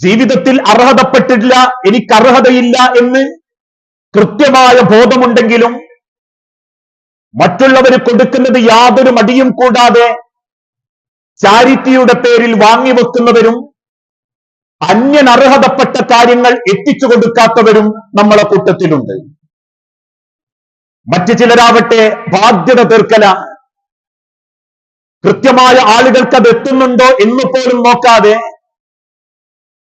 ജീവിതത്തിൽ അർഹതപ്പെട്ടിട്ടില്ല എനിക്ക് അർഹതയില്ല എന്ന് കൃത്യമായ ബോധമുണ്ടെങ്കിലും മറ്റുള്ളവർ കൊടുക്കുന്നത് യാതൊരു മടിയും കൂടാതെ ചാരിറ്റിയുടെ പേരിൽ വാങ്ങി വെക്കുന്നവരും അന്യൻ അർഹതപ്പെട്ട കാര്യങ്ങൾ എത്തിച്ചു കൊടുക്കാത്തവരും നമ്മളെ കൂട്ടത്തിലുണ്ട്. മറ്റു ചിലരാവട്ടെ ബാധ്യത തീർക്കല. കൃത്യമായ ആളുകൾക്ക് അത് എത്തുന്നുണ്ടോ എന്ന് പോലും നോക്കാതെ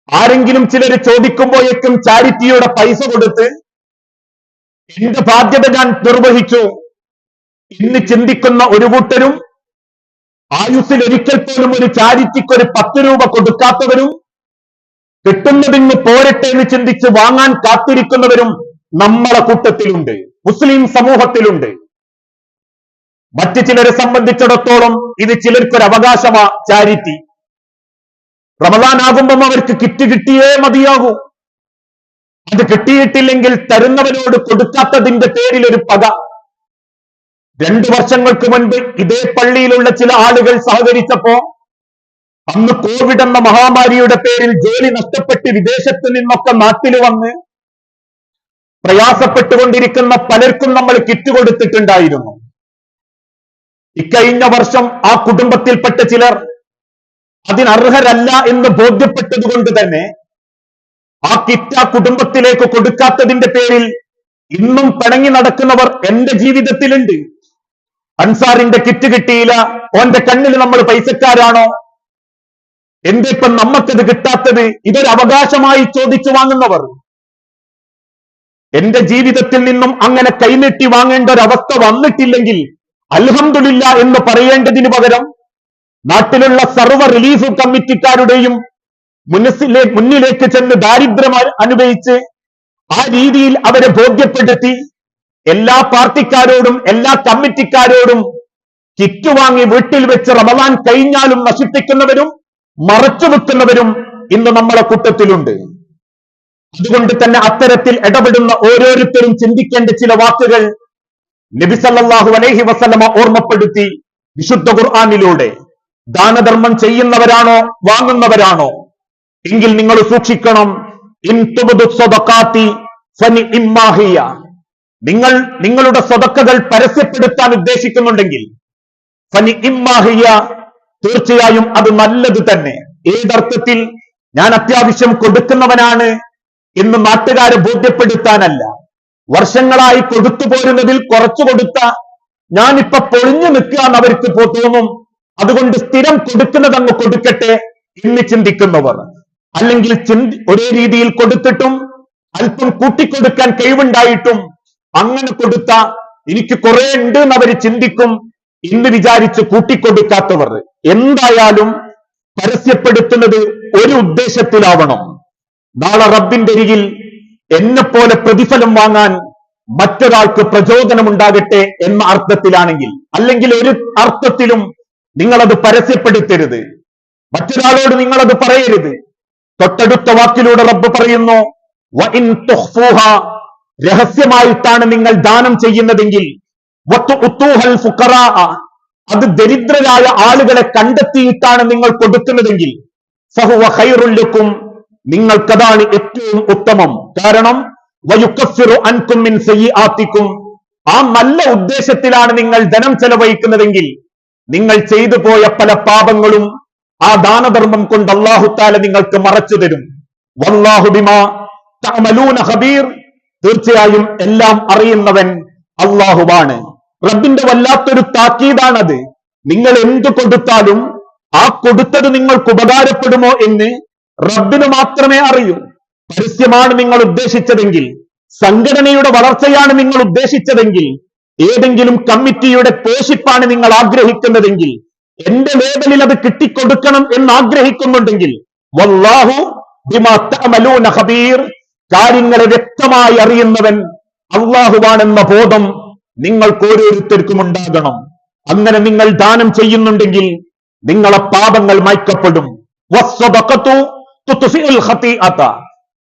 ആരെങ്കിലും ചിലർ ചോദിക്കുമ്പോഴേക്കും ചാരിറ്റിയുടെ പൈസ കൊടുത്ത് എന്റെ ബാധ്യത ഞാൻ നിർവഹിച്ചു. ഇന്ന് ചിന്തിക്കുന്ന ഒരു കൂട്ടരും ആയുസ്സിൽ ഒരിക്കൽ പോലും ഒരു ചാരിറ്റിക്ക് ഒരു പത്ത് രൂപ കൊടുക്കാത്തവരും കിട്ടുന്നതിന് പോരട്ടെ എന്ന് ചിന്തിച്ച് വാങ്ങാൻ കാത്തിരിക്കുന്നവരും നമ്മളെ കൂട്ടത്തിലുണ്ട് മുസ്ലിം സമൂഹത്തിലുണ്ട്. മറ്റു ചിലരെ സംബന്ധിച്ചിടത്തോളം ഇത് ചിലർക്കൊരു അവകാശമാ ചാരിറ്റി. റമദാൻ ആകുമ്പം അവർക്ക് കിറ്റ് കിട്ടിയേ മതിയാകൂ. അത് കിട്ടിയിട്ടില്ലെങ്കിൽ തരുന്നവനോട് കൊടുക്കാത്തതിന്റെ പേരിൽ ഒരു പക. രണ്ടു വർഷങ്ങൾക്ക് മുൻപ് ഇതേ പള്ളിയിലുള്ള ചില ആളുകൾ സഹകരിച്ചപ്പോ അന്ന് കോവിഡ് എന്ന മഹാമാരിയുടെ പേരിൽ ജോലി നഷ്ടപ്പെട്ട് വിദേശത്ത് നിന്നൊക്കെ നാട്ടിൽ വന്ന് പ്രയാസപ്പെട്ടുകൊണ്ടിരിക്കുന്ന പലർക്കും നമ്മൾ കിറ്റ് കൊടുത്തിട്ടുണ്ടായിരുന്നു. ഇക്കഴിഞ്ഞ വർഷം ആ കുടുംബത്തിൽപ്പെട്ട ചിലർ അതിനർഹരല്ല എന്ന് ബോധ്യപ്പെട്ടതുകൊണ്ട് തന്നെ ആ കിറ്റ് ആ കുടുംബത്തിലേക്ക് കൊടുക്കാത്തതിന്റെ പേരിൽ ഇന്നും പിണങ്ങി നടക്കുന്നവർ എന്റെ ജീവിതത്തിലുണ്ട്. അൻസാറിന്റെ കിറ്റ് കിട്ടിയില്ല. ഓന്റെ കണ്ണിൽ നമ്മൾ പൈസക്കാരാണോ? എന്തിപ്പം നമ്മക്കത് കിട്ടാത്തത് ഇതൊരു അവകാശമായി ചോദിച്ചു വാങ്ങുന്നവർ. എന്റെ ജീവിതത്തിൽ നിന്നും അങ്ങനെ കൈനീട്ടി വാങ്ങേണ്ട ഒരവസ്ഥ വന്നിട്ടില്ലെങ്കിൽ അൽഹംദുലില്ല എന്ന് പറയേണ്ടതിന് പകരം നാട്ടിലുള്ള സർവ റിലീഫ് കമ്മിറ്റിക്കാരുടെയും മുനസ്സിലെ മുന്നിലേക്ക് ചെന്ന് ദാരിദ്ര്യം അനുഭവിച്ച് ആ രീതിയിൽ അവരെ ബോധ്യപ്പെടുത്തി എല്ലാ പാർട്ടിക്കാരോടും എല്ലാ കമ്മിറ്റിക്കാരോടും കിറ്റ് വാങ്ങി വീട്ടിൽ വെച്ച് റമദാൻ കഴിഞ്ഞാലും നശിപ്പിക്കുന്നവരും മറച്ചു വെക്കുന്നവരും ഇന്ന് നമ്മളെ കൂട്ടത്തിലുണ്ട്. അതുകൊണ്ട് തന്നെ അത്തരത്തിൽ ഇടപെടുന്ന ഓരോരുത്തരും ചിന്തിക്കേണ്ട ചില വാക്കുകൾ നബി സല്ലല്ലാഹു അലൈഹി വസല്ലമ ഓർമ്മപ്പെടുത്തി വിശുദ്ധ ഖുർആനിലൂടെ. ദാനധർമ്മം ചെയ്യുന്നവരാണോ വാങ്ങുന്നവരാണോ എങ്കിൽ നിങ്ങൾ സൂക്ഷിക്കണം. നിങ്ങൾ നിങ്ങളുടെ സ്വതക്കകൾ പരസ്യപ്പെടുത്താൻ ഉദ്ദേശിക്കുന്നുണ്ടെങ്കിൽ. തീർച്ചയായും അത് നല്ലത് തന്നെ ഏതർത്ഥത്തിൽ ഞാൻ അത്യാവശ്യം കൊടുക്കുന്നവനാണ് എന്ന് നാട്ടുകാരെ ബോധ്യപ്പെടുത്താനല്ല വർഷങ്ങളായി കൊടുത്തു പോരുന്നതിൽ കുറച്ചു കൊടുത്ത ഞാനിപ്പൊ പൊളിഞ്ഞു നിൽക്കുക എന്ന് അവർക്ക് തോന്നും അതുകൊണ്ട് സ്ഥിരം കൊടുക്കുന്നത് അങ്ങ് കൊടുക്കട്ടെ എന്ന് ചിന്തിക്കുന്നവർ. അല്ലെങ്കിൽ ചിന്തി ഒരേ രീതിയിൽ കൊടുത്തിട്ടും അല്പം കൂട്ടിക്കൊടുക്കാൻ കഴിവുണ്ടായിട്ടും അങ്ങനെ കൊടുത്ത എനിക്ക് കുറെ ഉണ്ട് എന്ന് അവർ ചിന്തിക്കും എന്ന് വിചാരിച്ച് കൂട്ടിക്കൊടുക്കാത്തവർ. എന്തായാലും പരസ്യപ്പെടുത്തുന്നത് ഒരു ഉദ്ദേശത്തിലാവണം. നാളെ റബ്ബിന്റെ അരികിൽ പോലെ പ്രതിഫലം വാങ്ങാൻ മറ്റൊരാൾക്ക് പ്രചോദനമുണ്ടാകട്ടെ എന്ന അർത്ഥത്തിലാണെങ്കിൽ അല്ലെങ്കിൽ ഒരു അർത്ഥത്തിലും നിങ്ങളത് പരസ്യപ്പെടുത്തരുത്. മറ്റൊരാളോട് നിങ്ങളത് പറയരുത്. തൊട്ടടുത്ത വാക്കിലൂടെ റബ്ബ് പറയുന്നു രഹസ്യമായിട്ടാണ് നിങ്ങൾ ദാനം ചെയ്യുന്നതെങ്കിൽ അത് ദരിദ്രരായ ആളുകളെ കണ്ടെത്തിയിട്ടാണ് നിങ്ങൾ കൊടുക്കുന്നതെങ്കിൽ ലക്കും നിങ്ങൾക്കതാണ് ഏറ്റവും ഉത്തമം. കാരണം അൻകും മിൻ ആ നല്ല ഉദ്ദേശത്തിലാണ് നിങ്ങൾ ധനം ചെലവഴിക്കുന്നതെങ്കിൽ നിങ്ങൾ ചെയ്തു പോയ പല പാപങ്ങളും ആ ദാനധർമ്മം കൊണ്ട് അള്ളാഹുത്താല നിങ്ങൾക്ക് മറച്ചു തരും. തീർച്ചയായും എല്ലാം അറിയുന്നവൻ അള്ളാഹുവാണ്. റബ്ബിന്റെ വല്ലാത്തൊരു താക്കീതാണത്. നിങ്ങൾ എന്ത് കൊടുത്താലും ആ കൊടുത്തത് നിങ്ങൾക്ക് ഉപകാരപ്പെടുമോ എന്ന് റബ്ബിന് മാത്രമേ അറിയൂ. പരസ്യമാണ് നിങ്ങൾ ഉദ്ദേശിച്ചതെങ്കിൽ സംഘടനയുടെ വളർച്ചയാണ് നിങ്ങൾ ഉദ്ദേശിച്ചതെങ്കിൽ ഏതെങ്കിലും കമ്മിറ്റിയുടെ പോഷിപ്പാണ് നിങ്ങൾ ആഗ്രഹിക്കുന്നതെങ്കിൽ എന്റെ ലേബലിൽ അത് കിട്ടിക്കൊടുക്കണം എന്ന് ആഗ്രഹിക്കുന്നുണ്ടെങ്കിൽ വല്ലാഹു കാര്യങ്ങളെ വ്യക്തമായി അറിയുന്നവൻ അള്ളാഹുവാണെന്ന ബോധം നിങ്ങൾക്ക് ഓരോരുത്തർക്കും ഉണ്ടാകണം. അങ്ങനെ നിങ്ങൾ ദാനം ചെയ്യുന്നുണ്ടെങ്കിൽ നിങ്ങളെ പാപങ്ങൾ മയക്കപ്പെടും.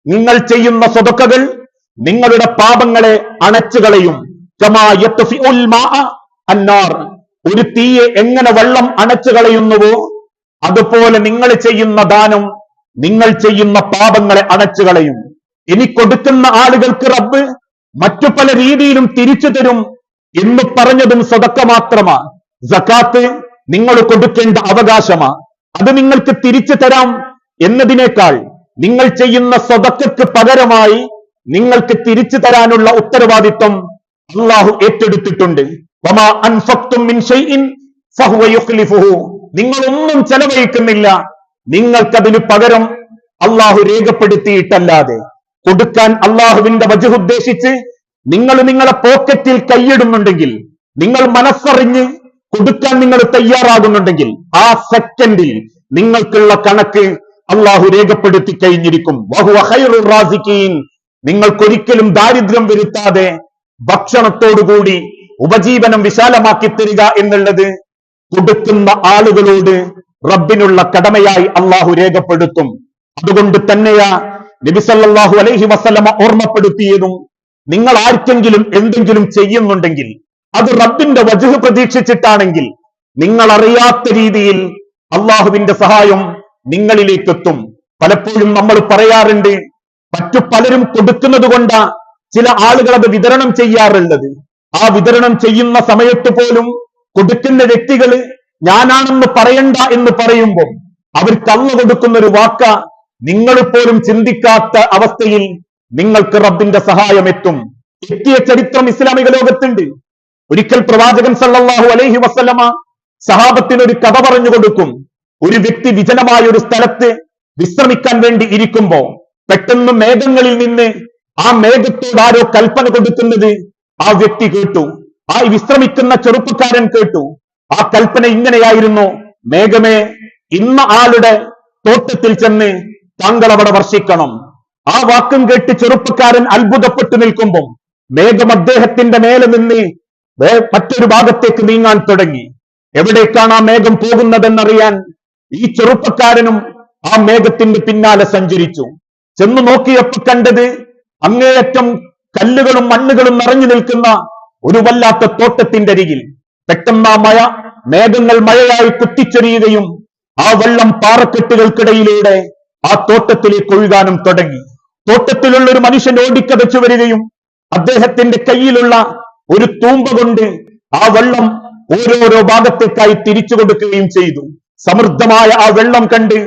നിങ്ങൾ ചെയ്യുന്ന സ്വതക്കകൾ നിങ്ങളുടെ പാപങ്ങളെ അണച്ചു ഒരു തീയെ എങ്ങനെ വെള്ളം അണച്ചു കളയുന്നുവോ അതുപോലെ നിങ്ങൾ ചെയ്യുന്ന ദാനം നിങ്ങൾ ചെയ്യുന്ന പാപങ്ങളെ അണച്ചു കളയും. ഇനി കൊടുക്കുന്ന ആളുകൾക്ക് റബ്ബ് മറ്റു പല രീതിയിലും തിരിച്ചു തരും എന്ന് പറഞ്ഞതും സ്വതക്ക മാത്രമാ. സക്കാത്ത് നിങ്ങൾ കൊടുക്കേണ്ട അവകാശമാ. അത് നിങ്ങൾക്ക് തിരിച്ചു തരാം എന്നതിനേക്കാൾ നിങ്ങൾ ചെയ്യുന്ന സ്വതക്കക്ക് പകരമായി നിങ്ങൾക്ക് തിരിച്ചു തരാനുള്ള ഉത്തരവാദിത്വം അള്ളാഹു ഏറ്റെടുത്തിട്ടുണ്ട്. നിങ്ങളൊന്നും ചെലവഴിക്കുന്നില്ല. നിങ്ങൾക്കതിന് പകരം അള്ളാഹു രേഖപ്പെടുത്തിയിട്ടല്ലാതെ. കൊടുക്കാൻ അള്ളാഹുവിന്റെ വജു ഉദ്ദേശിച്ച് നിങ്ങൾ നിങ്ങളെ പോക്കറ്റിൽ കൈയിടുന്നുണ്ടെങ്കിൽ നിങ്ങൾ മനസ്സറിഞ്ഞ് കൊടുക്കാൻ നിങ്ങൾ തയ്യാറാകുന്നുണ്ടെങ്കിൽ ആ സെക്കൻഡിൽ നിങ്ങൾക്കുള്ള കണക്ക് അള്ളാഹു രേഖപ്പെടുത്തി കഴിഞ്ഞിരിക്കും. നിങ്ങൾക്കൊരിക്കലും ദാരിദ്ര്യം വരുത്താതെ ഭക്ഷണത്തോടുകൂടി ഉപജീവനം വിശാലമാക്കി തരിക എന്നുള്ളത് കൊടുക്കുന്ന ആളുകളോട് റബ്ബിനുള്ള കടമയായി അള്ളാഹു രേഖപ്പെടുത്തും. അതുകൊണ്ട് തന്നെയാ നബിസല്ലാഹു അലൈഹി വസ്ലമ ഓർമ്മപ്പെടുത്തിയതും നിങ്ങൾ ആർക്കെങ്കിലും എന്തെങ്കിലും ചെയ്യുന്നുണ്ടെങ്കിൽ അത് റബ്ബിന്റെ വജുഹ് പ്രതീക്ഷിച്ചിട്ടാണെങ്കിൽ നിങ്ങൾ അറിയാത്ത രീതിയിൽ അള്ളാഹുവിന്റെ സഹായം നിങ്ങളിലേക്കെത്തും. പലപ്പോഴും നമ്മൾ പറയാറുണ്ട് മറ്റു പലരും കൊടുക്കുന്നത് കൊണ്ടാ ചില ആളുകൾ അത് വിതരണം ചെയ്യാറുള്ളത്. ആ വിതരണം ചെയ്യുന്ന സമയത്ത് പോലും കൊടുക്കുന്ന വ്യക്തികൾ ഞാനാണെന്ന് പറയണ്ട എന്ന് പറയുമ്പോൾ അവർക്ക് അന്ന് കൊടുക്കുന്ന ഒരു വാക്ക നിങ്ങൾ പോലും ചിന്തിക്കാത്ത അവസ്ഥയിൽ നിങ്ങൾക്ക് റബ്ബിന്റെ സഹായം എത്തും. എത്തിയ ചരിത്രം ഇസ്ലാമിക ലോകത്തുണ്ട്. ഒരിക്കൽ പ്രവാചകൻ സല്ലല്ലാഹു അലൈഹി വസല്ലമ സഹാബത്തിന് ഒരു കഥ പറഞ്ഞു കൊടുക്കും. ഒരു വ്യക്തി വിജനമായ ഒരു സ്ഥലത്ത് വിശ്രമിക്കാൻ വേണ്ടി ഇരിക്കുമ്പോ പെട്ടെന്ന് മേഘങ്ങളിൽ നിന്ന് ആ മേഘത്തോട് ആരോ കൽപ്പന കൊടുക്കുന്നത്? ആ വ്യക്തി കേട്ടു. ആ വിശ്രമിക്കുന്ന ചെറുപ്പക്കാരൻ കേട്ടു. ആ കൽപ്പന ഇങ്ങനെയായിരുന്നു. മേഘമേ ഇന്ന ആളുടെ തോട്ടത്തിൽ ചെന്ന് താങ്കൾ അവിടെ വർഷിക്കണം. ആ വാക്കും കേട്ട് ചെറുപ്പക്കാരൻ അത്ഭുതപ്പെട്ടു നിൽക്കുമ്പോൾ മേഘം അദ്ദേഹത്തിന്റെ മേലെ നിന്ന് മറ്റൊരു ഭാഗത്തേക്ക് നീങ്ങാൻ തുടങ്ങി. എവിടേക്കാണ് ആ മേഘം പോകുന്നതെന്നറിയാൻ ഈ ചെറുപ്പക്കാരനും ആ മേഘത്തിന്റെ പിന്നാലെ സഞ്ചരിച്ചു. ചെന്ന് നോക്കിയപ്പോ കണ്ടത് അങ്ങേയറ്റം കല്ലുകളും മണ്ണുകളും നിറഞ്ഞു നിൽക്കുന്ന ഒരു വല്ലാത്ത തോട്ടത്തിന്റെ അരികിൽ പെട്ടെന്ന് ആ മഴ മേഘങ്ങൾ മഴയായി കുത്തിച്ചെറിയുകയും ആ വെള്ളം പാറക്കെട്ടുകൾക്കിടയിലൂടെ ആ തോട്ടത്തിലേക്ക് ഒഴുകാനും തുടങ്ങി. തോട്ടത്തിലുള്ള ഒരു മനുഷ്യൻ ഓടിക്കതച്ചു വരികയും അദ്ദേഹത്തിന്റെ കയ്യിലുള്ള ഒരു തൂമ്പ കൊണ്ട് ആ വെള്ളം ഓരോരോ ഭാഗത്തേക്കായി തിരിച്ചു കൊടുക്കുകയും ചെയ്തു. സമൃദ്ധമായ ആ വെള്ളം കണ്ട്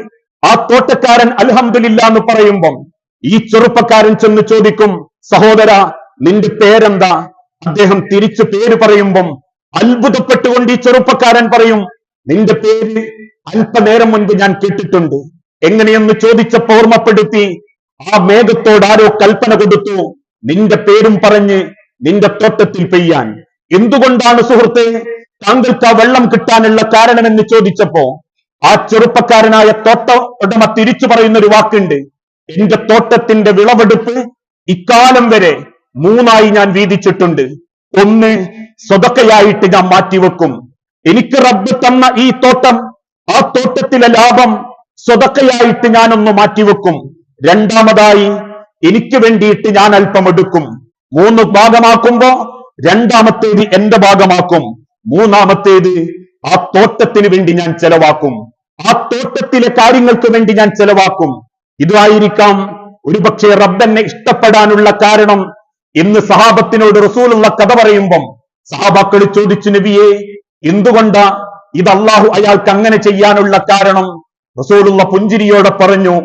ആ തോട്ടക്കാരൻ അലഹമില്ല എന്ന് പറയുമ്പം ഈ ചെറുപ്പക്കാരൻ ചെന്ന് ചോദിക്കും സഹോദര നിന്റെ പേരെന്താ? അദ്ദേഹം തിരിച്ചു പേര് പറയുമ്പം അത്ഭുതപ്പെട്ടുകൊണ്ട് ഈ ചെറുപ്പക്കാരൻ പറയും നിന്റെ പേര് അല്പനേരം മുൻപ് ഞാൻ കേട്ടിട്ടുണ്ട്. എങ്ങനെയെന്ന് ചോദിച്ചപ്പോ ഓർമ്മപ്പെടുത്തി ആ മേഘത്തോട് ആരോ കൽപ്പന കൊടുത്തു നിന്റെ പേരും പറഞ്ഞ് നിന്റെ തോട്ടത്തിൽ പെയ്യാൻ. എന്തുകൊണ്ടാണ് സുഹൃത്തെ താങ്കൾക്ക് ആ വെള്ളം കിട്ടാനുള്ള കാരണം എന്ന് ചോദിച്ചപ്പോ ആ ചെറുപ്പക്കാരനായ തോട്ട ഉടമ തിരിച്ചു പറയുന്ന ഒരു വാക്കുണ്ട് എന്റെ തോട്ടത്തിന്റെ വിളവെടുപ്പ് ഇക്കാലം വരെ മൂന്നായി ഞാൻ വീതിച്ചിട്ടുണ്ട്. ഒന്ന് സ്വതക്കയായിട്ട് ഞാൻ മാറ്റിവെക്കും. എനിക്ക് റബ്ബ് തന്ന ഈ തോട്ടം ആ തോട്ടത്തിലെ ലാഭം സ്വതക്കയായിട്ട് ഞാനൊന്ന് മാറ്റിവെക്കും. രണ്ടാമതായി എനിക്ക് വേണ്ടിയിട്ട് ഞാൻ അല്പം എടുക്കും. മൂന്ന് ഭാഗമാക്കുമ്പോ രണ്ടാമത്തേത് എന്റെ ഭാഗമാക്കും. മൂന്നാമത്തേത് ആ തോട്ടത്തിന് വേണ്ടി ഞാൻ ചെലവാക്കും. ആ തോട്ടത്തിലെ കാര്യങ്ങൾക്ക് വേണ്ടി ഞാൻ ചെലവാക്കും. ഇതായിരിക്കാം ഒരുപക്ഷെ റബ്ബെന്നെ ഇഷ്ടപ്പെടാനുള്ള കാരണം. ഇന്ന് സഹാബത്തിനോട് റസൂലുള്ള കഥ പറയുമ്പം സഹാബാക്കൾ ചോദിച്ചു നബിയെ എന്തുകൊണ്ടാ ഇത് അള്ളാഹു അയാൾക്ക് അങ്ങനെ ചെയ്യാനുള്ള കാരണം? റസൂലുള്ള പുഞ്ചിരിയോടെ പറഞ്ഞു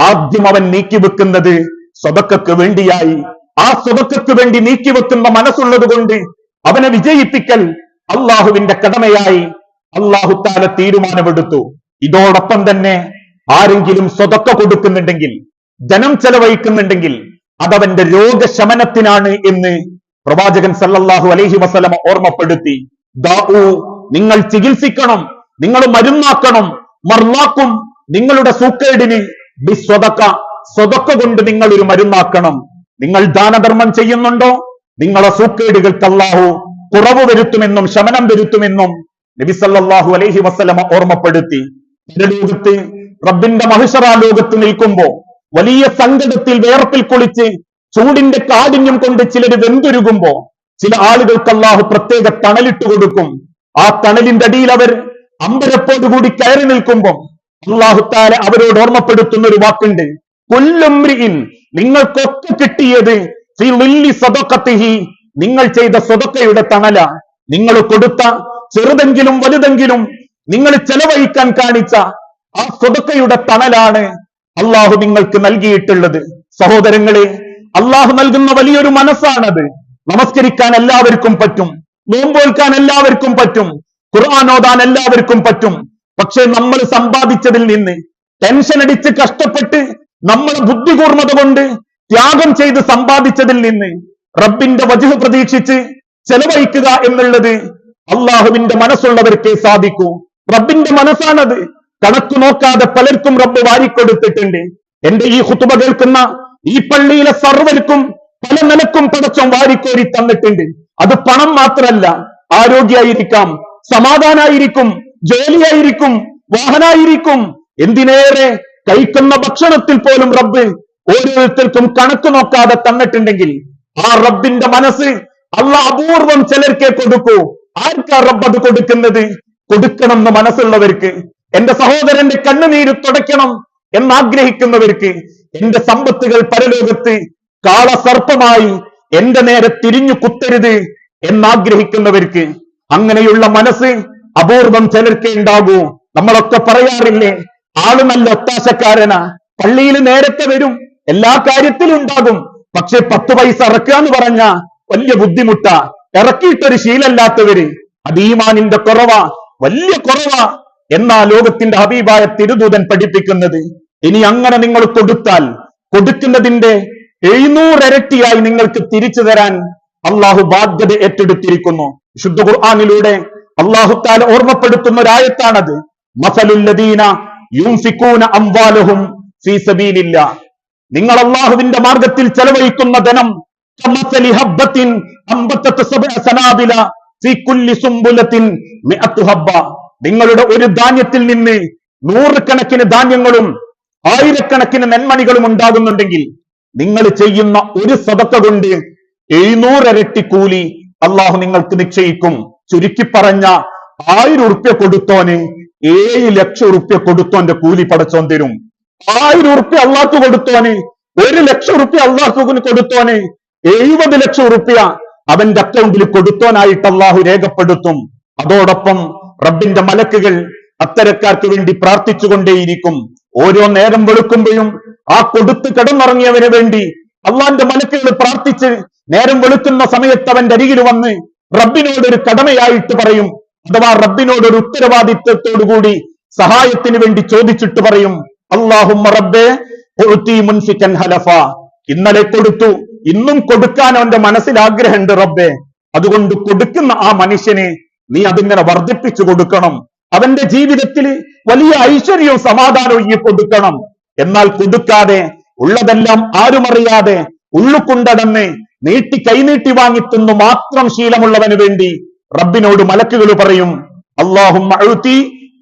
ആദ്യം അവൻ നീക്കിവെക്കുന്നത് സ്വതക്കക്ക് വേണ്ടിയായി. ആ സ്വതക്കക്ക് വേണ്ടി നീക്കിവെക്കുന്ന മനസ്സുള്ളത് കൊണ്ട് അവനെ വിജയിപ്പിക്കൽ അള്ളാഹുവിന്റെ കടമയായി. അള്ളാഹുത്താല തീരുമാനമെടുത്തു. ഇതോടൊപ്പം തന്നെ ആരെങ്കിലും സ്വതക്ക കൊടുക്കുന്നുണ്ടെങ്കിൽ ധനം ചെലവഴിക്കുന്നുണ്ടെങ്കിൽ അതവന്റെ രോഗശമനത്തിനാണ് എന്ന് പ്രവാചകൻ സല്ലല്ലാഹു അലൈഹി വസല്ലമ ഓർമ്മപ്പെടുത്തി. നിങ്ങൾ ചികിത്സിക്കണം നിങ്ങൾ മരുന്നാക്കണം മർന്നാക്കും നിങ്ങളുടെ സൂക്കേടിന് ബിസ്വതക്ക സ്വതക്ക. കൊണ്ട് നിങ്ങൾ ഒരു മരുന്നാക്കണം. നിങ്ങൾ ദാനധർമ്മം ചെയ്യുന്നുണ്ടോ? നിങ്ങളെ സൂക്കേടുകൾക്ക് അല്ലാഹു കുറവ് വരുത്തുമെന്നും ശമനം വരുത്തുമെന്നും നബി സല്ലല്ലാഹു അലൈഹി വസല്ലമ ഓർമ്മപ്പെടുത്തി. റബ്ബിന്റെ മഹിഷറ ലോകത്ത് നിൽക്കുമ്പോ വലിയ സങ്കടത്തിൽ വേർപ്പിൽ കുളിച്ച് ചൂടിന്റെ കാഠിന്യം കൊണ്ട് ചിലർ വെന്തുരുകുമ്പോ ചില ആളുകൾക്ക് അള്ളാഹു പ്രത്യേക തണലിട്ട് കൊടുക്കും. ആ തണലിന്റെ അടിയിൽ അവർ അമ്പരപ്പോടുകൂടി കയറി നിൽക്കുമ്പോൾ അള്ളാഹുത്താല അവരോട് ഓർമ്മപ്പെടുത്തുന്ന ഒരു വാക്കുണ്ട്. കൊല്ലുംരിൻ നിങ്ങൾക്കൊക്കെ കിട്ടിയത് നിങ്ങൾ ചെയ്ത സ്വതക്കയുടെ തണല. നിങ്ങൾ കൊടുത്ത ചെറുതെങ്കിലും വലുതെങ്കിലും നിങ്ങൾ ചെലവഴിക്കാൻ കാണിച്ച ആ സ്വതക്കയുടെ തണലാണ് അള്ളാഹു നിങ്ങൾക്ക് നൽകിയിട്ടുള്ളത്. സഹോദരങ്ങളെ അള്ളാഹു നൽകുന്ന വലിയൊരു മനസ്സാണത്. നമസ്കരിക്കാൻ എല്ലാവർക്കും പറ്റും. നോമ്പോൽക്കാൻ എല്ലാവർക്കും പറ്റും. ഖുർആൻ ഓതാൻ എല്ലാവർക്കും പറ്റും. പക്ഷെ നമ്മൾ സമ്പാദിച്ചതിൽ നിന്ന് ടെൻഷൻ അടിച്ച് കഷ്ടപ്പെട്ട് നമ്മൾ ബുദ്ധികൂർമ്മത കൊണ്ട് ത്യാഗം ചെയ്ത് സമ്പാദിച്ചതിൽ നിന്ന് റബ്ബിന്റെ വജുഹ് പ്രതീക്ഷിച്ച് ചെലവഴിക്കുക എന്നുള്ളത് അള്ളാഹുവിന്റെ മനസ്സുള്ളവർക്കേ സാധിക്കൂ. റബ്ബിന്റെ മനസ്സാണത്. കണക്ക് നോക്കാതെ പലർക്കും റബ്ബ് വാരിക്കൊടുത്തിട്ടുണ്ട് എന്റെ ഈ ഹുത്തുബ കേൾക്കുന്ന ഈ പള്ളിയിലെ സർവർക്കും പല നിലക്കും പടച്ചം വാരിക്കോരി തന്നിട്ടുണ്ട്. അത് പണം മാത്രമല്ല ആരോഗ്യമായിരിക്കാം സമാധാനായിരിക്കും ജോലിയായിരിക്കും വാഹനായിരിക്കും. എന്തിനേറെ കഴിക്കുന്ന ഭക്ഷണത്തിൽ പോലും റബ്ബ് ഓരോരുത്തർക്കും കണക്ക് നോക്കാതെ തന്നിട്ടുണ്ടെങ്കിൽ ആ റബ്ബിന്റെ മനസ്സ് അള്ള അപൂർവം ചിലർക്കേ കൊടുക്കൂ. ആർക്കാ റബ്ബ് അത് കൊടുക്കുന്നത്? കൊടുക്കണം എന്ന് മനസ്സുള്ളവർക്ക്. എന്റെ സഹോദരന്റെ കണ്ണുനീര് തുടയ്ക്കണം എന്നാഗ്രഹിക്കുന്നവർക്ക് എന്റെ സമ്പത്തുകൾ പരലോകത്ത് കാളസർപ്പമായി എന്റെ നേരെ തിരിഞ്ഞു കുത്തരുത് എന്നാഗ്രഹിക്കുന്നവർക്ക് അങ്ങനെയുള്ള മനസ്സ് അപൂർവം ചിലർക്കേ ഉണ്ടാകൂ. നമ്മളൊക്കെ പറയാറില്ലേ ആൾ നല്ല ഒത്താശക്കാരനാ പള്ളിയിൽ നേരത്തെ വരും എല്ലാ കാര്യത്തിലും ഉണ്ടാകും. പക്ഷെ പത്ത് പൈസ ഇറക്കുക എന്ന് പറഞ്ഞ വലിയ ബുദ്ധിമുട്ടാ. ഇറക്കിയിട്ടൊരു ശീലല്ലാത്തവര് അത് ഈമാനിന്റെ കുറവാ വലിയ കുറവാ. എന്നാ ലോകത്തിന്റെ ഹബീബായ തിരുദൂതൻ പഠിപ്പിക്കുന്നത്? ഇനി അങ്ങനെ നിങ്ങൾ കൊടുത്താൽ കൊടുക്കുന്നതിന്റെ എഴുന്നൂറരട്ടിയായി നിങ്ങൾക്ക് തിരിച്ചു തരാൻ അള്ളാഹു ബാധ്യത ഏറ്റെടുത്തിരിക്കുന്നു. ശുദ്ധ ഖുർആാനിലൂടെ അള്ളാഹു താല ഓർമ്മപ്പെടുത്തുന്ന ഒരായത്താണത് മസലുല്ലദീന യുംഫിക്കൂന അംവാലഹും ഫീ സബീലില്ല. നിങ്ങൾ അള്ളാഹുവിന്റെ മാർഗത്തിൽ ചെലവഴിക്കുന്ന ധനം അമ്പത്തത്ത് സനാബില ഫീ കുല്ലി സുംബുലത്തിൻ ഹബ്ബ. നിങ്ങളുടെ ഒരു ധാന്യത്തിൽ നിന്ന് നൂറുകണക്കിന് ധാന്യങ്ങളും ആയിരക്കണക്കിന് നെന്മണികളും ഉണ്ടാകുന്നുണ്ടെങ്കിൽ നിങ്ങൾ ചെയ്യുന്ന ഒരു സതക്ക കൊണ്ട് എഴുന്നൂറരട്ടി കൂലി അള്ളാഹു നിങ്ങൾക്ക് നിശ്ചയിക്കും. ചുരുക്കി പറഞ്ഞ ആയിരം ഉറുപ്യ കൊടുത്തോന് ഏഴ് ലക്ഷം ഉറുപ്യ കൊടുത്തോന്റെ കൂലി പടച്ചോൻ തരും. ആയിരം ഉറുപ്യ അള്ളാഹ്ക്ക് കൊടുത്തോന് ഒരു ലക്ഷം ഉറുപ്യ അള്ളാഹുവിന് കൊടുത്തോന് എഴുപത് ലക്ഷം ഉറുപ്യ അവന്റെ അക്കൗണ്ടിൽ കൊടുത്തോനായിട്ട് അള്ളാഹു രേഖപ്പെടുത്തും. അതോടൊപ്പം റബ്ബിന്റെ മലക്കുകൾ അത്തരക്കാർക്ക് വേണ്ടി പ്രാർത്ഥിച്ചുകൊണ്ടേയിരിക്കും. ഓരോ നേരം വെളുക്കുമ്പോഴും ആ കൊടുത്ത് കിടന്നുറങ്ങിയവന് വേണ്ടി അള്ളാന്റെ മലക്കുകൾ പ്രാർത്ഥിച്ച് നേരം വെളുക്കുന്ന സമയത്ത് അവന്റെ അരികിൽ വന്ന് റബ്ബിനോട് ഒരു കടമയായിട്ട് പറയും. അഥവാ റബ്ബിനോട് ഒരു ഉത്തരവാദിത്വത്തോടുകൂടി സഹായത്തിന് വേണ്ടി ചോദിച്ചിട്ട് പറയും. അള്ളാഹും റബ്ബേ മുൻഫിക്കൻ ഹലഫ. ഇന്നലെ കൊടുത്തു ഇന്നും കൊടുക്കാൻ അവന്റെ മനസ്സിൽ ആഗ്രഹമുണ്ട് റബ്ബെ. അതുകൊണ്ട് കൊടുക്കുന്ന ആ മനുഷ്യനെ നീ അതിങ്ങനെ വർദ്ധിപ്പിച്ചു കൊടുക്കണം. അവന്റെ ജീവിതത്തിൽ വലിയ ഐശ്വര്യവും സമാധാനവും ഈ കൊടുക്കണം. എന്നാൽ കൊടുക്കാതെ ഉള്ളതെല്ലാം ആരുമറിയാതെ ഉള്ളുകൊണ്ടടന്ന് നീട്ടി കൈനീട്ടി വാങ്ങിത്തുന്നു മാത്രം ശീലമുള്ളവന് വേണ്ടി റബ്ബിനോട് മലക്കുകൾ പറയും അള്ളാഹും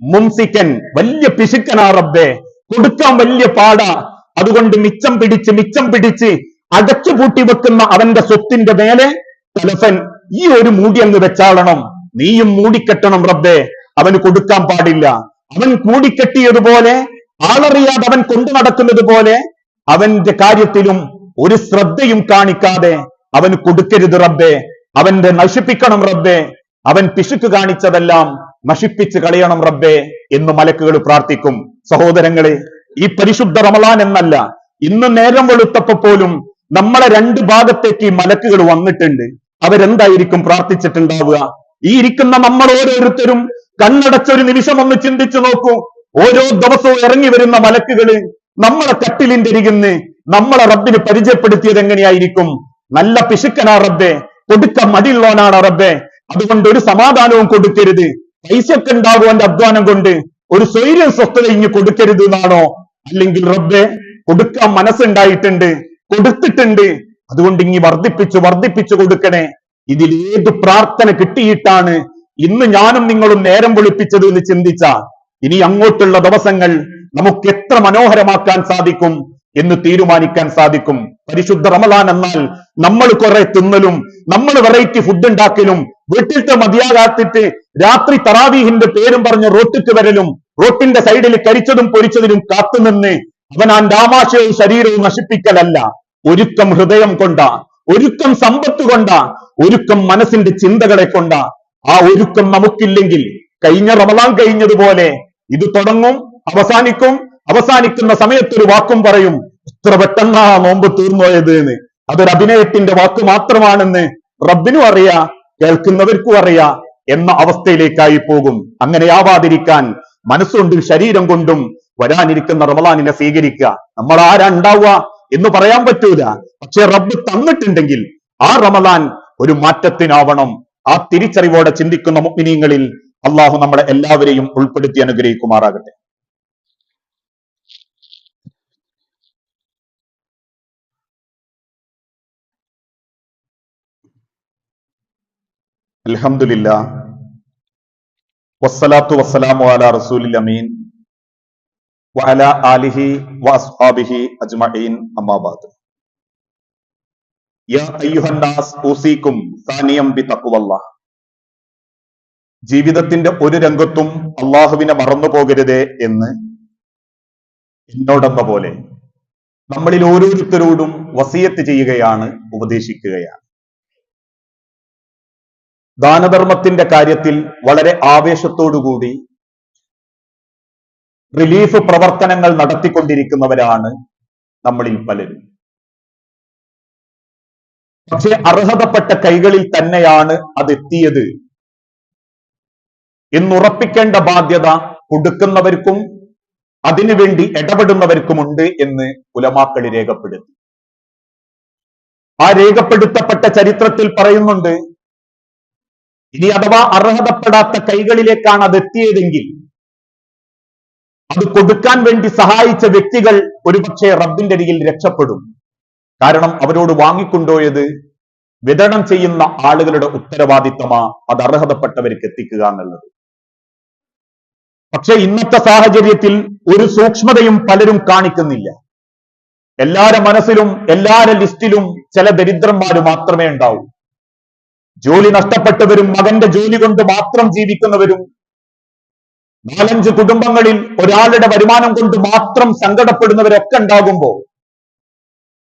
മുംസിക്കൻ. വലിയ പിശുക്കനാ റബ്ബേ. കൊടുക്കാൻ വലിയ പാടാ. അതുകൊണ്ട് മിച്ചം പിടിച്ച് മിച്ചം പിടിച്ച് അടച്ചു പൂട്ടി വെക്കുന്ന അവന്റെ സ്വത്തിന്റെ മേലെ തലഫൻ ഈ ഒരു മൂടി അങ്ങ് വെച്ചാളണം. നീയും മൂടിക്കെട്ടണം റബ്ബേ. അവന് കൊടുക്കാൻ പാടില്ല. അവൻ മൂടിക്കെട്ടിയതുപോലെ ആളറിയാതെ അവൻ കൊണ്ടു നടക്കുന്നത് പോലെ അവന്റെ കാര്യത്തിലും ഒരു ശ്രദ്ധയും കാണിക്കാതെ അവന് കൊടുക്കരുത് റബ്ബേ. അവന്റെ നശിപ്പിക്കണം റബ്ബേ. അവൻ പിശുക്ക് കാണിച്ചതെല്ലാം നശിപ്പിച്ച് കളയണം റബ്ബേ എന്ന് മലക്കുകൾ പ്രാർത്ഥിക്കും. സഹോദരങ്ങളെ ഈ പരിശുദ്ധ റമലാൻ എന്നല്ല ഇന്ന് നേരം വെളുത്തപ്പോ പോലും നമ്മളെ രണ്ട് ഭാഗത്തേക്ക് മലക്കുകൾ വന്നിട്ടുണ്ട്. അവരെന്തായിരിക്കും പ്രാർത്ഥിച്ചിട്ടുണ്ടാവുക? ഈ ഇരിക്കുന്ന നമ്മൾ ഓരോരുത്തരും കണ്ണടച്ചൊരു നിമിഷം ഒന്ന് ചിന്തിച്ചു നോക്കൂ. ഓരോ ദിവസവും ഇറങ്ങി വരുന്ന മലക്കുകൾ നമ്മളെ കട്ടിലിന്റെ ഇരികുന്ന് നമ്മളെ റബ്ബിന് പരിചയപ്പെടുത്തിയത് എങ്ങനെയായിരിക്കും? നല്ല പിശുക്കനാ റബ്ബെ കൊടുക്ക മടിയുള്ളവനാണ് റബ്ബെ. അതുകൊണ്ട് ഒരു സമാധാനവും കൊടുക്കരുത്. പൈസയൊക്കെ ഉണ്ടാകും എന്റെ അധ്വാനം കൊണ്ട്. ഒരു സ്വൈര്യം സ്വസ്ഥത ഇങ്ങ് കൊടുക്കരുത് എന്നാണോ? അല്ലെങ്കിൽ റബ്ബെ കൊടുക്കാൻ മനസ്സുണ്ടായിട്ടുണ്ട് കൊടുത്തിട്ടുണ്ട്. അതുകൊണ്ട് ഇങ്ങി വർദ്ധിപ്പിച്ചു വർദ്ധിപ്പിച്ചു കൊടുക്കണേ. ഇതിൽ ഏത് പ്രാർത്ഥന കിട്ടിയിട്ടാണ് ഇന്ന് ഞാനും നിങ്ങളും നേരം വെളുപ്പിച്ചത് എന്ന് ചിന്തിച്ച ഇനി അങ്ങോട്ടുള്ള ദിവസങ്ങൾ നമുക്ക് എത്ര മനോഹരമാക്കാൻ സാധിക്കും എന്ന് തീരുമാനിക്കാൻ സാധിക്കും. പരിശുദ്ധ റമദാൻ എന്നാൽ നമ്മൾ കുറെ തിന്നലും നമ്മൾ വെറൈറ്റി ഫുഡ് ഉണ്ടാക്കലും വീട്ടിലത്തെ മതിയാകാത്തിട്ട് രാത്രി തറാവീഹിന്റെ പേരും പറഞ്ഞ് റോട്ടിക്ക് വരലും റോട്ടിന്റെ സൈഡിൽ കരിച്ചതും പൊരിച്ചതിനും കാത്തുനിന്ന് അവൻ രാമാശയവും ശരീരവും നശിപ്പിക്കലല്ല. ഒരുക്കം ഹൃദയം കൊണ്ട ഒരുക്കം സമ്പത്ത് കൊണ്ട ഒരുക്കം മനസ്സിന്റെ ചിന്തകളെ കൊണ്ട ആ ഒരുക്കം നമുക്കില്ലെങ്കിൽ കഴിഞ്ഞ റമദാൻ കഴിഞ്ഞതുപോലെ ഇത് തുടങ്ങും അവസാനിക്കും അവസാനിക്കുന്ന സമയത്ത് ഒരു വാക്കും പറയും ഇത്ര പെട്ടെന്നാ നോമ്പ് തീർന്നുപോയത് എന്ന് അതൊരു അഭിനയത്തിന്റെ വാക്ക് മാത്രമാണെന്ന് റബ്ബിനും അറിയാ കേൾക്കുന്നവർക്കും അറിയാ എന്ന അവസ്ഥയിലേക്കായി പോകും. അങ്ങനെയാവാതിരിക്കാൻ മനസ്സുകൊണ്ടും ശരീരം കൊണ്ടും വരാനിരിക്കുന്ന റമലാനിനെ സ്വീകരിക്കുക. നമ്മൾ ആരാ ഉണ്ടാവുക എന്ന് പറയാൻ പറ്റൂല. പക്ഷെ റബ്ബ് തന്നിട്ടുണ്ടെങ്കിൽ ആ റമലാൻ ഒരു മാറ്റത്തിനാവണം. ആ തിരിച്ചറിവോടെ ചിന്തിക്കുന്ന മുഗ്മിനീങ്ങളിൽ അള്ളാഹു നമ്മളെ എല്ലാവരെയും ഉൾപ്പെടുത്തി അനുഗ്രഹിക്കുമാറാകട്ടെ. അൽഹംദുലില്ലാ. വസ്സലാത്തു വസ്സലാമു അലാ റസൂലിൽ അമീൻ. വഅല ആലിഹി വഅസ്ഹാബിഹി അജ്മഈൻ. അമ്മാ ജീവിതത്തിന്റെ ഒരു രംഗത്തും അള്ളാഹുവിനെ മറന്നു പോകരുതേ എന്ന് എന്നോടെന്ന പോലെ നമ്മളിൽ ഓരോരുത്തരോടും വസീയത്ത് ചെയ്യുകയാണ് ഉപദേശിക്കുകയാണ്. ദാനധർമ്മത്തിന്റെ കാര്യത്തിൽ വളരെ ആവേശത്തോടുകൂടി റിലീഫ് പ്രവർത്തനങ്ങൾ നടത്തിക്കൊണ്ടിരിക്കുന്നവരാണ് നമ്മളിൽ പലരും. പക്ഷെ അർഹതപ്പെട്ട കൈകളിൽ തന്നെയാണ് അതെത്തിയത് എന്നുറപ്പിക്കേണ്ട ബാധ്യത കൊടുക്കുന്നവർക്കും അതിനുവേണ്ടി ഇടപെടുന്നവർക്കുമുണ്ട് എന്ന് ഉലമാക്കൾ രേഖപ്പെടുത്തി. ആ രേഖപ്പെടുത്തപ്പെട്ട ചരിത്രത്തിൽ പറയുന്നുണ്ട് ഇനി അഥവാ അർഹതപ്പെടാത്ത കൈകളിലേക്കാണ് അത് എത്തിയതെങ്കിൽ അത് കൊടുക്കാൻ വേണ്ടി സഹായിച്ച വ്യക്തികൾ ഒരുപക്ഷെ റബ്ബിന്റെ അരികിൽ രക്ഷപ്പെടും. കാരണം അവരോട് വാങ്ങിക്കൊണ്ടുപോയത് വിതരണം ചെയ്യുന്ന ആളുകളുടെ ഉത്തരവാദിത്തമാ അത് അർഹതപ്പെട്ടവർക്ക് എത്തിക്കുക എന്നുള്ളത്. പക്ഷെ ഇന്നത്തെ സാഹചര്യത്തിൽ ഒരു സൂക്ഷ്മതയും പലരും കാണിക്കുന്നില്ല. എല്ലാരെ മനസ്സിലും എല്ലാരെ ലിസ്റ്റിലും ചില ദരിദ്രന്മാര് മാത്രമേ ഉണ്ടാവൂ. ജോലി നഷ്ടപ്പെട്ടവരും മകന്റെ ജോലി കൊണ്ട് മാത്രം ജീവിക്കുന്നവരും നാലഞ്ച് കുടുംബങ്ങളിൽ ഒരാളുടെ വരുമാനം കൊണ്ട് മാത്രം സങ്കടപ്പെടുന്നവരൊക്കെ ഉണ്ടാകുമ്പോ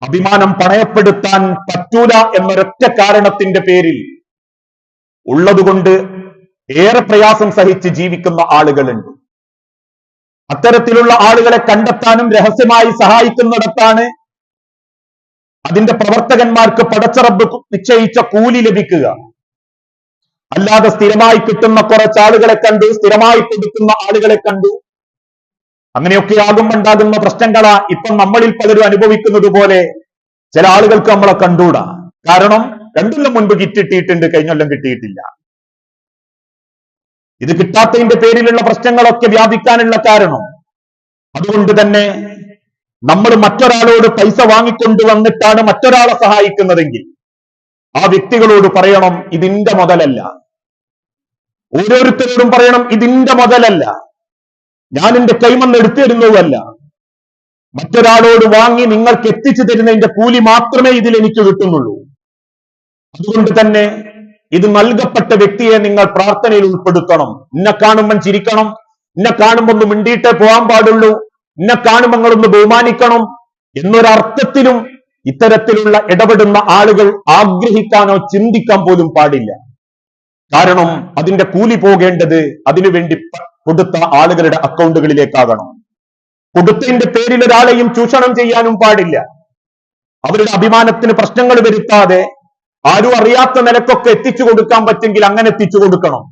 അഭിമാനം പണയപ്പെടുത്താൻ പറ്റൂല എന്നൊരൊറ്റ കാരണത്തിന്റെ പേരിൽ ഉള്ളതുകൊണ്ട് ഏറെ പ്രയാസം സഹിച്ച് ജീവിക്കുന്ന ആളുകളുണ്ട്. അത്തരത്തിലുള്ള ആളുകളെ കണ്ടെത്താനും രഹസ്യമായി സഹായിക്കുന്നിടത്താണ് അതിന്റെ പ്രവർത്തകന്മാർക്ക് പടച്ചറബ് നിശ്ചയിച്ച കൂലി ലഭിക്കുക. അല്ലാതെ സ്ഥിരമായി കിട്ടുന്ന കുറച്ച് ആളുകളെ കണ്ടു സ്ഥിരമായി കൊടുക്കുന്ന ആളുകളെ കണ്ടു അങ്ങനെയൊക്കെ ആകുമ്പോണ്ടാകുന്ന പ്രശ്നങ്ങളാ ഇപ്പം നമ്മളിൽ പലരും അനുഭവിക്കുന്നത് പോലെ ചില ആളുകൾക്ക് നമ്മളെ കണ്ടൂടാ കാരണം രണ്ടുകൊല്ലം മുൻപ് കിറ്റ് കിട്ടിയിട്ടുണ്ട് കഴിഞ്ഞൊല്ലം കിട്ടിയിട്ടില്ല. ഇത് കിട്ടാത്തതിന്റെ പേരിലുള്ള പ്രശ്നങ്ങളൊക്കെ വ്യാപിക്കാനുള്ള കാരണം. അതുകൊണ്ട് തന്നെ നമ്മൾ മറ്റൊരാളോട് പൈസ വാങ്ങിക്കൊണ്ട് വന്നിട്ടാണ് മറ്റൊരാളെ സഹായിക്കുന്നതെങ്കിൽ ആ വ്യക്തികളോട് പറയണം ഇതിന്റെ മുതലല്ല. ഓരോരുത്തരോടും പറയണം ഇതിന്റെ മുതലല്ല. ഞാൻ എന്റെ കൈമന്ന് എടുത്തു തരുന്നതുമല്ല മറ്റൊരാളോട് വാങ്ങി നിങ്ങൾക്ക് എത്തിച്ചു തരുന്നതിന്റെ കൂലി മാത്രമേ ഇതിൽ എനിക്ക് കിട്ടുന്നുള്ളൂ. അതുകൊണ്ട് തന്നെ ഇത് നൽകപ്പെട്ട വ്യക്തിയെ നിങ്ങൾ പ്രാർത്ഥനയിൽ ഉൾപ്പെടുത്തണം. എന്നെ കാണുമ്പം ചിരിക്കണം. എന്നെ കാണുമ്പോ ഒന്ന് മിണ്ടിയിട്ടേ പോകാൻ പാടുള്ളൂ. എന്നെ കാണുമ്പോൾ നിങ്ങളൊന്ന് ബഹുമാനിക്കണം എന്നൊരർത്ഥത്തിലും ഇത്തരത്തിലുള്ള ഇടപെടുന്ന ആളുകൾ ആഗ്രഹിക്കാനോ ചിന്തിക്കാൻ പോലും പാടില്ല. കാരണം അതിന്റെ കൂലി പോകേണ്ടത് അതിനുവേണ്ടി കൊടുത്ത ആളുകളുടെ അക്കൗണ്ടുകളിലേക്കാകണം. കൊടുത്തതിന്റെ പേരിൽ ഒരാളെയും ചൂഷണം ചെയ്യാനും പാടില്ല. അവരുടെ അഭിമാനത്തിന് പ്രശ്നങ്ങൾ വരുത്താതെ ആരും അറിയാത്ത നിലക്കൊക്കെ എത്തിച്ചു കൊടുക്കാൻ പറ്റെങ്കിൽ അങ്ങനെ എത്തിച്ചു കൊടുക്കണം.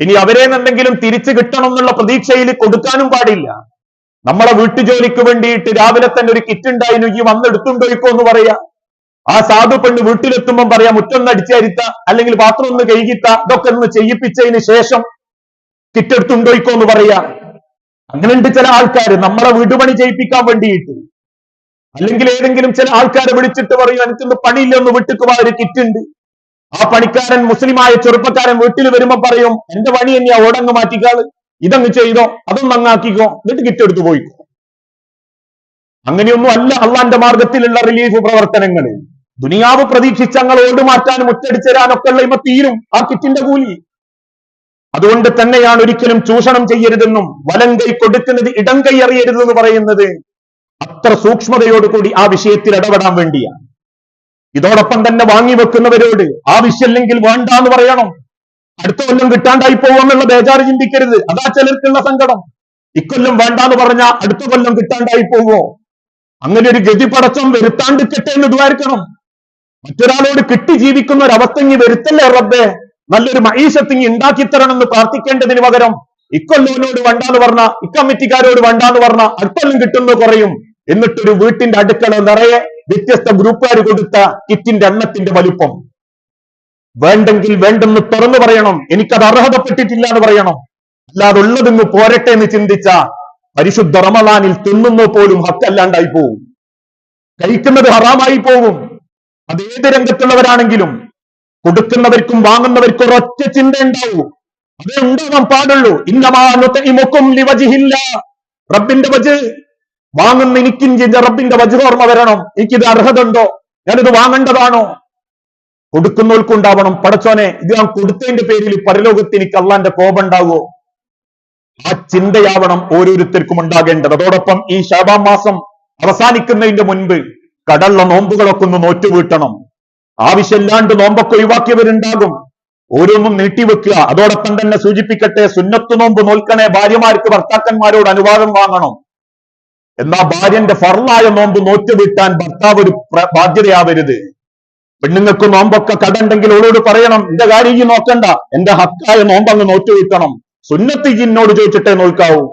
ഇനി അവരെ എന്തെങ്കിലും തിരിച്ചു കിട്ടണം എന്നുള്ള പ്രതീക്ഷയിൽ കൊടുക്കാനും പാടില്ല. നമ്മളെ വീട്ടുജോലിക്ക് വേണ്ടിയിട്ട് രാവിലെ തന്നെ ഒരു കിറ്റ് ഉണ്ടായിരുന്നു ഈ വന്നെടുത്തുണ്ടോയിക്കോ എന്ന് പറയാ. ആ സാധു പെണ്ണ് വീട്ടിലെത്തുമ്പോൾ പറയാ മുറ്റൊന്ന് അടിച്ചരിത്ത അല്ലെങ്കിൽ പാത്രം ഒന്ന് കഴുകിത്ത ഇതൊക്കെ ഒന്ന് ചെയ്യിപ്പിച്ചതിന് ശേഷം കിറ്റ് എടുത്തുണ്ടോയിക്കോ എന്ന് പറയാ. അങ്ങനെയുണ്ട് ചില ആൾക്കാർ നമ്മളെ വീടുപണി ചെയ്യിപ്പിക്കാൻ വേണ്ടിയിട്ട് അല്ലെങ്കിൽ ഏതെങ്കിലും ചില ആൾക്കാരെ വിളിച്ചിട്ട് പറയും എനിക്കൊന്ന് പണിയില്ല ഒന്ന് വിട്ടുക്കുവാ ഒരു കിറ്റ് ഉണ്ട് ആ പണിക്കാരൻ മുസ്ലിമായ ചെറുപ്പക്കാരൻ വീട്ടിൽ വരുമ്പോ പറയും എന്റെ പണി തന്നെയാ ഓടങ്ങ് മാറ്റിക്കാൾ. ഇതങ്ങ് ചെയ്തോ അതൊന്നും അങ്ങാക്കിക്കോ. എന്നിട്ട് കിറ്റ് എടുത്തു പോയിക്കോ. അങ്ങനെയൊന്നും അല്ല അള്ളാന്റെ മാർഗത്തിലുള്ള റിലീഫ് പ്രവർത്തനങ്ങൾ ദുനിയാവ് പ്രതീക്ഷിച്ച് ഞങ്ങൾ ഓട് മാറ്റാനും മുറ്റടിച്ചു തരാനൊക്കെ ഉള്ള ഇപ്പൊ തീരും ആ കിറ്റിന്റെ കൂലി. അതുകൊണ്ട് തന്നെയാണ് ഒരിക്കലും ചൂഷണം ചെയ്യരുതെന്നും വലം കൈ കൊടുക്കുന്നത് ഇടം കൈ അറിയരുതെന്ന് പറയുന്നത് അത്ര സൂക്ഷ്മതയോടുകൂടി ആ വിഷയത്തിൽ ഇടപെടാൻ വേണ്ടിയാണ്. ഇതോടൊപ്പം തന്നെ വാങ്ങി വെക്കുന്നവരോട് ആവശ്യമില്ലെങ്കിൽ വേണ്ട എന്ന് പറയണം. അടുത്ത കൊല്ലം കിട്ടാണ്ടായി പോവാന്നുള്ള ബേജാറ് ചിന്തിക്കരുത്. അതാ ചിലർക്കുള്ള സങ്കടം. ഇക്കൊല്ലം വേണ്ട എന്ന് പറഞ്ഞാൽ അടുത്ത കൊല്ലം കിട്ടാണ്ടായി പോവോ? അങ്ങനെ ഒരു ഗതി പടച്ചം വരുത്താണ്ടിക്കട്ടെ എന്ന് ദ്വാരിക്കണം. മറ്റൊരാളോട് കിട്ടി ജീവിക്കുന്ന ഒരു അവസ്ഥ ഇങ്ങി വരുത്തല്ലേ റബ്ബേ? നല്ലൊരു മൈശത്തിങ്ങി ഉണ്ടാക്കി തരണമെന്ന് പ്രാർത്ഥിക്കേണ്ടതിന് പകരം ഇക്കൊല്ലൂരിനോട് വേണ്ടാന്ന് പറഞ്ഞ ഇക്കമ്മിറ്റിക്കാരോട് വേണ്ടാന്ന് പറഞ്ഞ അടുത്തൊന്നും കിട്ടുന്നു കുറയും. എന്നിട്ടൊരു വീട്ടിന്റെ അടുക്കള നിറയെ വ്യത്യസ്ത ഗ്രൂപ്പുകാർ കൊടുത്ത കിറ്റിന്റെ എണ്ണത്തിന്റെ വലുപ്പം. വേണ്ടെങ്കിൽ വേണ്ടെന്ന് തുറന്നു പറയണം. എനിക്കത് അർഹതപ്പെട്ടിട്ടില്ല എന്ന് പറയണം. അല്ലാതെ ഉള്ളതിങ്ങ് പോരട്ടെ എന്ന് ചിന്തിച്ച പരിശുദ്ധ റമദാനിൽ തിന്നുന്നു പോലും ഹക്കല്ലാണ്ടായി പോവും. കഴിക്കുന്നത് ഹറാമായി പോകും അത് ഏത് രംഗത്തുള്ളവരാണെങ്കിലും കൊടുക്കുന്നവർക്കും വാങ്ങുന്നവർക്കും ഒരൊറ്റ ചിന്ത ഉണ്ടാവൂ. അതേ ഉണ്ടാവാൻ പാടുള്ളൂ. ഇന്നമാക്കും റബ്ബിന്റെ വജ് വാങ്ങുന്ന എനിക്കും റബ്ബിന്റെ വജ് ഓർമ്മ വരണം. എനിക്കിത് അർഹത ഉണ്ടോ ഞാനിത് വാങ്ങേണ്ടതാണോ? കൊടുക്കുന്നവർക്കുണ്ടാവണം പടച്ചോനെ ഇത് ഞാൻ കൊടുത്തതിന്റെ പേരിൽ പരലോകത്ത് എനിക്ക് അള്ളാന്റെ കോപം ഉണ്ടാകുമോ ആ ചിന്തയാവണം ഓരോരുത്തർക്കും ഉണ്ടാകേണ്ടത്. അതോടൊപ്പം ഈ ശാബാം മാസം അവസാനിക്കുന്നതിന്റെ മുൻപ് കടള്ള നോമ്പുകളൊക്കെ ഒന്ന് നോറ്റുവീട്ടണം. ആവശ്യമില്ലാണ്ട് നോമ്പൊക്കെ ഒഴിവാക്കിയവരുണ്ടാകും. ഓരോന്നും നീട്ടിവെക്കുക അതോടൊപ്പം തന്നെ സൂചിപ്പിക്കട്ടെ സുന്നത്ത് നോമ്പ് നോൽക്കണേ ഭാര്യമാർക്ക് ഭർത്താക്കന്മാരോട് അനുവാദം വാങ്ങണം. എന്നാ ഭാര്യന്റെ ഫർലായ നോമ്പ് നോറ്റുവീട്ടാൻ ഭർത്താവ് ഒരു ബാധ്യതയാവരുത്. പെണ്ണുങ്ങൾക്ക് നോമ്പൊക്കെ കടണ്ടെങ്കിൽ ഓളോട് പറയണം എന്റെ കാര്യം ഈ നോക്കണ്ട. എന്റെ ഹക്കായ നോമ്പ് അങ്ങ് നോറ്റുവീട്ടണം സുന്നത്ത് ജിന്നോട് ചോദിച്ചിട്ടേ നോക്കാവൂ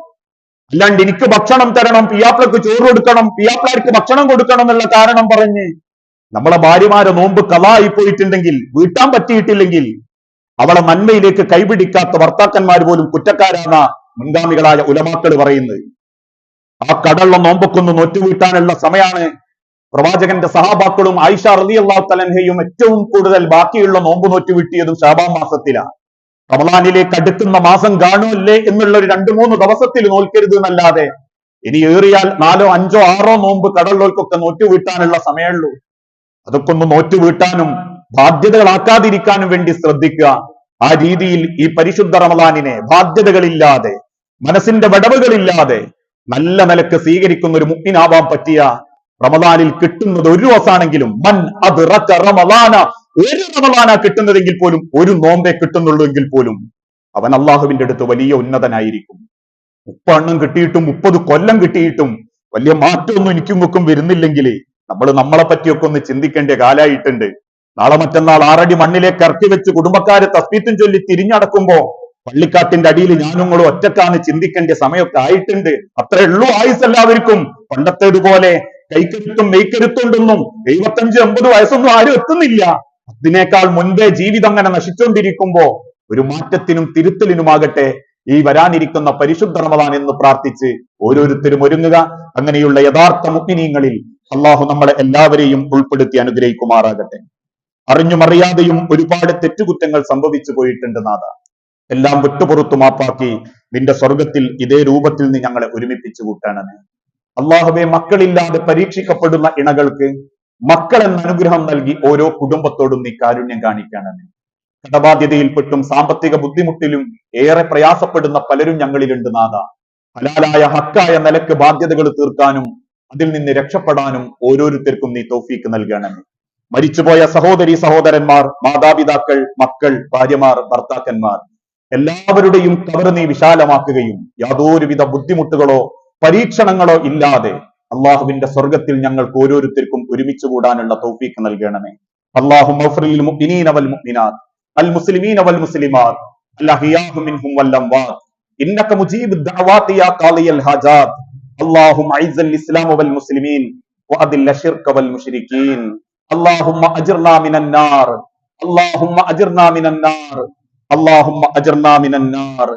അല്ലാണ്ട് എനിക്ക് ഭക്ഷണം തരണം പിയാപ്പിളക്ക് ചോറ് കൊടുക്കണം പിയാപ്പിളാർക്ക് ഭക്ഷണം കൊടുക്കണം എന്നുള്ള കാരണം പറഞ്ഞ് നമ്മളെ ഭാര്യമാരെ നോമ്പ് കലായി പോയിട്ടുണ്ടെങ്കിൽ വീട്ടാൻ പറ്റിയിട്ടില്ലെങ്കിൽ അവളെ നന്മയിലേക്ക് കൈപിടിക്കാത്ത ഭർത്താക്കന്മാർ പോലും കുറ്റക്കാരാണ് മുൻഗാമികളായ ഉലമാക്കൾ പറയുന്നത്. ആ കടള്ള നോമ്പൊക്കൊന്ന് നോറ്റുവീട്ടാനുള്ള സമയമാണ് പ്രവാചകന്റെ സഹാബാക്കളും ആയിഷ റലി അള്ളാഹു ഏറ്റവും കൂടുതൽ ബാക്കിയുള്ള നോമ്പ് നോറ്റുവിട്ടിയതും ഷാബാ മാസത്തിലാണ് റമലാനിലേക്ക് അടുക്കുന്ന മാസം കാണുമല്ലേ എന്നുള്ള ഒരു രണ്ടു മൂന്ന് ദിവസത്തിൽ നോൽക്കരുത് എന്നല്ലാതെ ഇനി ഏറിയാൽ നാലോ അഞ്ചോ ആറോ നോമ്പ് കടലോൽക്കൊക്കെ നോറ്റുവീട്ടാനുള്ള സമയമുള്ളൂ അതൊക്കെ ഒന്ന് നോറ്റു വീട്ടാനും ബാധ്യതകളാക്കാതിരിക്കാനും വേണ്ടി ശ്രദ്ധിക്കുക. ആ രീതിയിൽ ഈ പരിശുദ്ധ റമദാനിനെ ബാധ്യതകളില്ലാതെ മനസ്സിന്റെ വിടവുകളില്ലാതെ നല്ല നിലയ്ക്ക് സ്വീകരിക്കുന്ന ഒരു മുക്തിനാവാൻ പറ്റിയ റമദാനിൽ കിട്ടുന്നത് ഒരു ദിവസമാണെങ്കിലും മൻ അത് റമദാന ഒരു റമദാന കിട്ടുന്നതെങ്കിൽ പോലും ഒരു നോമ്പേ കിട്ടുന്നുള്ളൂ എങ്കിൽ പോലും അവൻ അള്ളാഹുവിന്റെ അടുത്ത് വലിയ ഉന്നതനായിരിക്കും. മുപ്പെണ്ണം കിട്ടിയിട്ടും മുപ്പത് കൊല്ലം കിട്ടിയിട്ടും വലിയ മാറ്റമൊന്നും എനിക്കും മുക്കും വരുന്നില്ലെങ്കിൽ നമ്മൾ നമ്മളെ പറ്റിയൊക്കെ ഒന്ന് ചിന്തിക്കേണ്ട കാലായിട്ടുണ്ട്. നാളെ മറ്റന്നാൾ ആറടി മണ്ണിലേക്ക് ഇറക്കി വെച്ച് കുടുംബക്കാരെ തസ്ബീത്തും ചൊല്ലി തിരിഞ്ഞടക്കുമ്പോ പള്ളിക്കാട്ടിന്റെ അടിയിൽ ഞാനുങ്ങളും ഒറ്റക്കാണ് ചിന്തിക്കേണ്ട സമയമൊക്കെ ആയിട്ടുണ്ട്. അത്രേ ഉള്ളൂ ആയുസ് എല്ലാവർക്കും. പണ്ടത്തേതുപോലെ കൈക്കരുത്തും മെയ്ക്കരുത്തുണ്ടെന്നും എഴുപത്തഞ്ച് എൺപത് വയസ്സൊന്നും ആരും എത്തുന്നില്ല. അതിനേക്കാൾ മുൻപേ ജീവിതം അങ്ങനെ നശിച്ചുകൊണ്ടിരിക്കുമ്പോ ഒരു മാറ്റത്തിനും തിരുത്തലിനുമാകട്ടെ ഈ വരാനിരിക്കുന്ന പരിശുദ്ധ റമദാൻ എന്ന് പ്രാർത്ഥിച്ച് ഓരോരുത്തരും ഒരുങ്ങുക. അങ്ങനെയുള്ള യഥാർത്ഥ മുഗ്നീങ്ങളിൽ അള്ളാഹു നമ്മളെ എല്ലാവരെയും ഉൾപ്പെടുത്തി അനുഗ്രഹിക്കുമാറാകട്ടെ. അറിഞ്ഞും അറിയാതെയും ഒരുപാട് തെറ്റുകുറ്റങ്ങൾ സംഭവിച്ചു പോയിട്ടുണ്ട് നാഥ. എല്ലാം വിട്ടുപുറത്തു മാപ്പാക്കി നിന്റെ സ്വർഗത്തിൽ ഇതേ രൂപത്തിൽ നീ ഞങ്ങളെ ഒരുമിപ്പിച്ചു കൂട്ടണമേ അള്ളാഹുവെ മക്കളില്ലാതെ പരീക്ഷിക്കപ്പെടുന്ന ഇണകൾക്ക് മക്കൾ എന്ന അനുഗ്രഹം നൽകി ഓരോ കുടുംബത്തോടും നീ കാരുണ്യം കാണിക്കണമേ കടബാധ്യതയിൽപ്പെട്ടും സാമ്പത്തിക ബുദ്ധിമുട്ടിലും ഏറെ പ്രയാസപ്പെടുന്ന പലരും ഞങ്ങളിലുണ്ട് നാഥ. ഹലാലായ ഹക്കായ നിലയ്ക്ക് ബാധ്യതകൾ തീർക്കാനും അതിൽ നിന്ന് രക്ഷപ്പെടാനും ഓരോരുത്തർക്കും നീ തൗഫീക്ക് നൽകണമേ മരിച്ചുപോയ സഹോദരി സഹോദരന്മാർ മാതാപിതാക്കൾ മക്കൾ ഭാര്യമാർ ഭർത്താക്കന്മാർ എല്ലാവരുടെയും കവർ നീ വിശാലമാക്കുകയും യാതൊരുവിധ ബുദ്ധിമുട്ടുകളോ പരീക്ഷണങ്ങളോ ഇല്ലാതെ അള്ളാഹുവിന്റെ സ്വർഗത്തിൽ ഞങ്ങൾക്ക് ഓരോരുത്തർക്കും ഒരുമിച്ച് കൂടാനുള്ള തൗഫീക്ക് നൽകണമേ അള്ളാഹു വൽ മുഅ്മിനാത്ത് അൽ മുസ്ലിമീന വൽ മുസ്ലിമാത്ത് അൽഅഹിയാഹു മിൻഹും വൽ അംവാത്ത് إنك مجيب الدعوات يا قاضي الحاجات اللهم أعز الإسلام والمسلمين وأذل الشرك والمشركين اللهم أجرنا من النار اللهم أجرنا من النار اللهم أجرنا من النار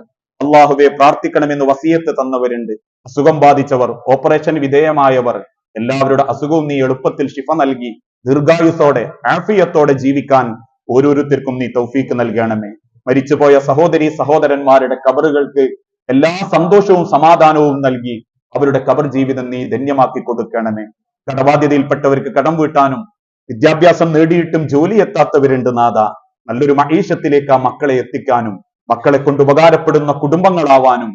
അള്ളാഹുവെ പ്രാർത്ഥിക്കണമെന്ന് വസീയത്ത് തന്നവരുണ്ട് അസുഖം ബാധിച്ചവർ ഓപ്പറേഷൻ വിധേയമായവർ എല്ലാവരുടെ അസുഖവും നീ എളുപ്പത്തിൽ ശിഫ നൽകി ദീർഘായുസോടെ ആഫിയത്തോടെ ജീവിക്കാൻ ഓരോരുത്തർക്കും നീ തൗഫീക്ക് നൽകണമേ മരിച്ചുപോയ സഹോദരി സഹോദരന്മാരുടെ കബറുകൾക്ക് എല്ലാ സന്തോഷവും സമാധാനവും നൽകി അവരുടെ കബർ ജീവിതം നീ ധന്യമാക്കി കൊടുക്കണമേ. കടബാധ്യതയിൽപ്പെട്ടവർക്ക് കടം വീട്ടാനും വിദ്യാഭ്യാസം നേടിയിട്ടും ജോലി എത്താത്തവരുണ്ട് നാഥ. നല്ലൊരു മഹീഷത്തിലേക്ക് ആ മക്കളെ എത്തിക്കാനും മക്കളെ കൊണ്ട് ഉപകാരപ്പെടുന്ന കുടുംബങ്ങളാവാനും